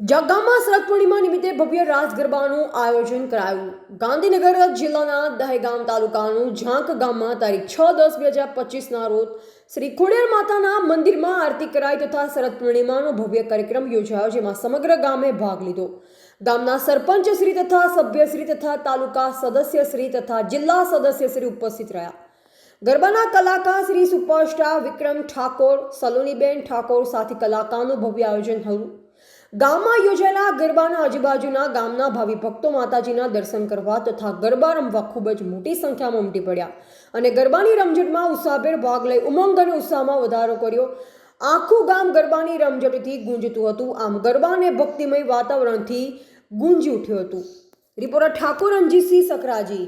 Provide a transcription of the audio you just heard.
જગામાં શરદ પૂર્ણિમા નિમિત્તે ભવ્ય રાસ ગરબાનું આયોજન કરાયું. ગાંધીનગર જિલ્લાના દહેગામ તાલુકાનું ઝાંક ગામમાં તારીખ છ દસ બે હજાર પચીસના રોજ શ્રી ખોડિયાર માતાના મંદિરમાં આરતી કરાઈ તથા શરદ પૂર્ણિમાનો ભવ્ય કાર્યક્રમ યોજાયો, જેમાં સમગ્ર ગામે ભાગ લીધો. ગામના સરપંચ શ્રી તથા સભ્યશ્રી તથા તાલુકા સદસ્યશ્રી તથા જિલ્લા સદસ્યશ્રી ઉપસ્થિત રહ્યા. ગરબાના કલાકાર શ્રી સુપરસ્ટાર વિક્રમ ઠાકોર, સલોનીબેન ઠાકોર સાથે કલાકારનું ભવ્ય આયોજન થયું. ગામમાં યોજાયેલા ગરબાના આજુબાજુના ગામના ભાવિ ભક્તો માતાજીના દર્શન કરવા તથા ગરબા રમવા ખૂબ જ મોટી સંખ્યામાં ઉમટી પડ્યા અને ગરબાની રમઝટમાં ઉત્સાહભેર ભાગ લઈ ઉમંગ અને ઉત્સાહમાં વધારો કર્યો. આખું ગામ ગરબાની રમઝટથી ગુંજતું હતું. આમ ગરબાને ભક્તિમય વાતાવરણથી ગુંજી ઉઠ્યું હતું. રિપોર્ટર ઠાકોર, રણજીતસિંહ સકરાજી